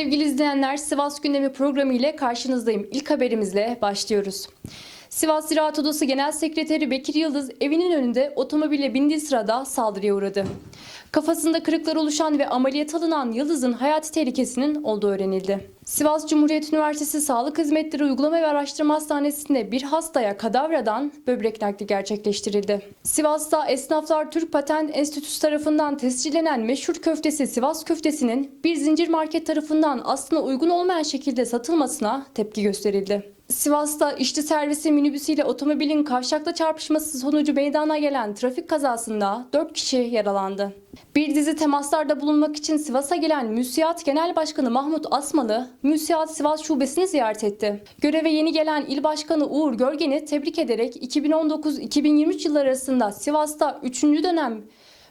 Sevgili izleyenler Sivas Gündemi programı ile karşınızdayım. İlk haberimizle başlıyoruz. Sivas Ziraat Odası Genel Sekreteri Bekir Yıldız evinin önünde otomobille bindiği sırada saldırıya uğradı. Kafasında kırıklar oluşan ve ameliyat alınan Yıldız'ın hayati tehlikesinin olduğu öğrenildi. Sivas Cumhuriyet Üniversitesi Sağlık Hizmetleri Uygulama ve Araştırma Hastanesi'nde bir hastaya kadavradan böbrek nakli gerçekleştirildi. Sivas'ta Esnaflar Türk Patent Enstitüsü tarafından tescillenen meşhur köftesi Sivas köftesinin bir zincir market tarafından aslında uygun olmayan şekilde satılmasına tepki gösterildi. Sivas'ta işçi servisi minibüsüyle otomobilin kavşakta çarpışması sonucu meydana gelen trafik kazasında 4 kişi yaralandı. Bir dizi temaslarda bulunmak için Sivas'a gelen Müsiyat Genel Başkanı Mahmut Asmalı, Müsiyat Sivas Şubesini ziyaret etti. Göreve yeni gelen İl Başkanı Uğur Gölgen'i tebrik ederek 2019-2023 yılları arasında Sivas'ta 3. dönem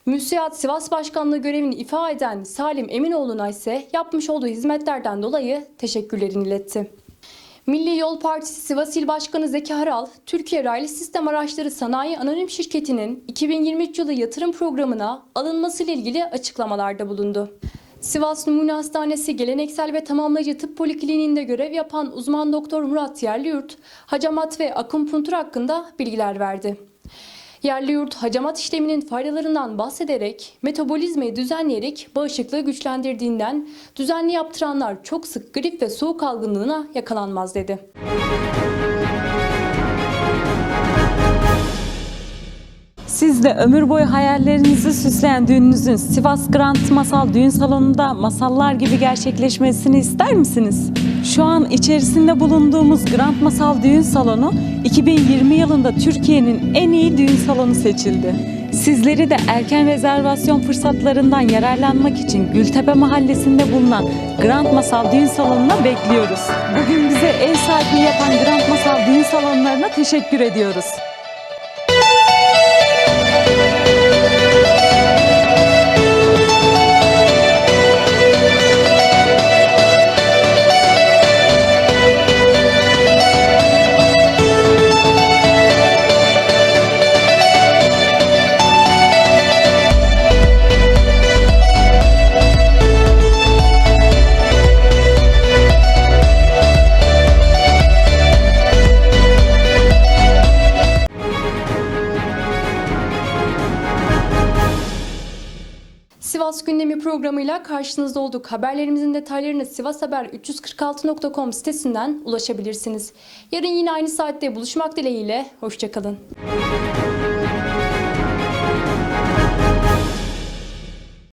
Müsiyat Sivas Başkanlığı görevini ifa eden Salim Eminoğlu'na ise yapmış olduğu hizmetlerden dolayı teşekkürlerini iletti. Milli Yol Partisi Sivas İl Başkanı Zeki Haral, Türkiye Raylı Sistem Araçları Sanayi Anonim Şirketi'nin 2023 yılı yatırım programına alınmasıyla ilgili açıklamalarda bulundu. Sivas Numune Hastanesi Geleneksel ve Tamamlayıcı Tıp Polikliniğinde görev yapan uzman doktor Murat Yerliyurt, hacamat ve akupunktur hakkında bilgiler verdi. Yerli yurt hacamat işleminin faydalarından bahsederek metabolizmayı düzenleyerek bağışıklığı güçlendirdiğinden düzenli yaptıranlar çok sık grip ve soğuk algınlığına yakalanmaz dedi. Siz de ömür boyu hayallerinizi süsleyen düğününüzün Sivas Grand Masal Düğün Salonu'nda masallar gibi gerçekleşmesini ister misiniz? Şu an içerisinde bulunduğumuz Grand Masal Düğün Salonu 2020 yılında Türkiye'nin en iyi düğün salonu seçildi. Sizleri de erken rezervasyon fırsatlarından yararlanmak için Gültepe Mahallesi'nde bulunan Grand Masal Düğün Salonu'na bekliyoruz. Bugün bize ev sahipliği yapan Grand Masal Düğün Salonlarına teşekkür ediyoruz. Sivas Gündemi programıyla karşınızda olduk. Haberlerimizin detaylarını sivashaber346.com sitesinden ulaşabilirsiniz. Yarın yine aynı saatte buluşmak dileğiyle. Hoşçakalın.